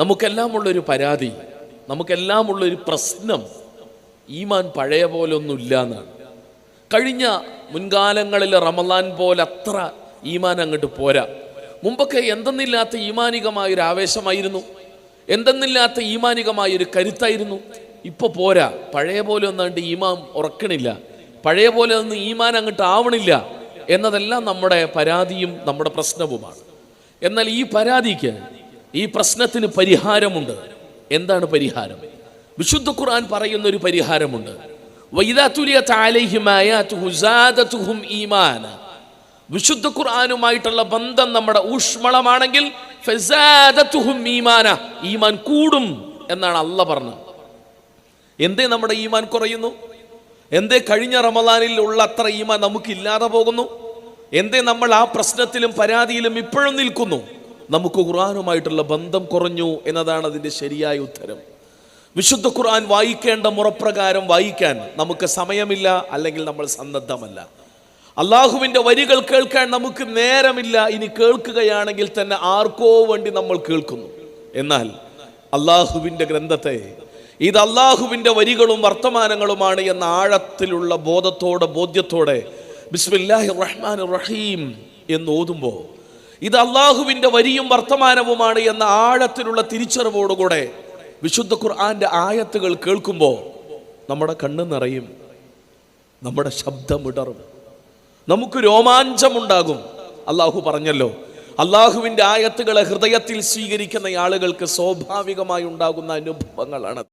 നമുക്കെല്ലാം ഉള്ളൊരു പരാതി നമുക്കെല്ലാം ഉള്ളൊരു പ്രശ്നം ഈമാൻ പഴയ പോലെ ഒന്നുമില്ല എന്നാണ് കഴിഞ്ഞ മുൻകാലങ്ങളിൽ റമലാൻ പോലെ അത്ര ഈമാൻ അങ്ങോട്ട് പോരാ. മുമ്പൊക്കെ എന്തെന്നില്ലാത്ത ഈമാനികമായൊരു ആവേശമായിരുന്നു എന്തെന്നില്ലാത്ത ഈമാനികമായൊരു കരുത്തായിരുന്നു. ഇപ്പൊ പോരാ. പഴയ പോലെ ഒന്നാണ്ട് ഈമാൻ ഉറക്കണില്ല. പഴയ പോലെ ഒന്നും ഈമാൻ അങ്ങോട്ട് ആവണില്ല എന്നതെല്ലാം നമ്മുടെ പരാതിയും നമ്മുടെ പ്രശ്നവുമാണ്. എന്നാൽ ഈ പരാതിക്ക് ഈ പ്രശ്നത്തിന് പരിഹാരമുണ്ട്. എന്താണ് പരിഹാരം? വിശുദ്ധ ഖുർആൻ പറയുന്ന ഒരു പരിഹാരമുണ്ട് വിശുദ്ധ ഖുർആാനുമായിട്ടുള്ള ബന്ധം നമ്മുടെ ഊഷ്മളമാണെങ്കിൽ ഈമാൻ കൂടും എന്നാണ് അല്ല പറഞ്ഞത്. എന്തേ നമ്മുടെ ഈമാൻ കുറയുന്നു? എന്തേ കഴിഞ്ഞ റമദാനിൽ ഉള്ള അത്ര ഈമാൻ നമുക്കില്ലാതെ പോകുന്നു? എന്തേ നമ്മൾ ആ പ്രശ്നത്തിലും പരാതിയിലും ഇപ്പോഴും നിൽക്കുന്നു? നമുക്ക് ഖുർആനുമായിട്ടുള്ള ബന്ധം കുറഞ്ഞു എന്നതാണ് അതിന്റെ ശരിയായ ഉത്തരം. വിശുദ്ധ ഖുർആൻ വായിക്കേണ്ട മുറപ്രകാരം വായിക്കാൻ നമുക്ക് സമയമില്ല അല്ലെങ്കിൽ നമ്മൾ സന്നദ്ധമല്ല. അള്ളാഹുവിന്റെ വരികൾ കേൾക്കാൻ നമുക്ക് നേരമില്ല ഇനി കേൾക്കുകയാണെങ്കിൽ തന്നെ ആർക്കോ വേണ്ടി നമ്മൾ കേൾക്കുന്നു. എന്നാൽ അള്ളാഹുവിന്റെ ഗ്രന്ഥത്തെ ഇത് അള്ളാഹുവിന്റെ വരികളും വർത്തമാനങ്ങളുമാണ് എന്ന ആഴത്തിലുള്ള ബോധത്തോടെ ബോധ്യത്തോടെ ബിസ്മില്ലാഹി റഹ്മാൻ റഹീം എന്ന് ഓതുമ്പോൾ ഇത് അള്ളാഹുവിന്റെ വരിയും വർത്തമാനവുമാണ് എന്ന ആഴത്തിലുള്ള തിരിച്ചറിവോടുകൂടെ വിശുദ്ധ ഖുർആാന്റെ ആയത്തുകൾ കേൾക്കുമ്പോൾ നമ്മുടെ കണ്ണ് നിറയും നമ്മുടെ ശബ്ദമിടറും നമുക്ക് രോമാഞ്ചമുണ്ടാകും. അള്ളാഹു പറഞ്ഞല്ലോ അള്ളാഹുവിന്റെ ആയത്തുകളെ ഹൃദയത്തിൽ സ്വീകരിക്കുന്ന ആളുകൾക്ക് സ്വാഭാവികമായി ഉണ്ടാകുന്ന അനുഭവങ്ങളാണ്.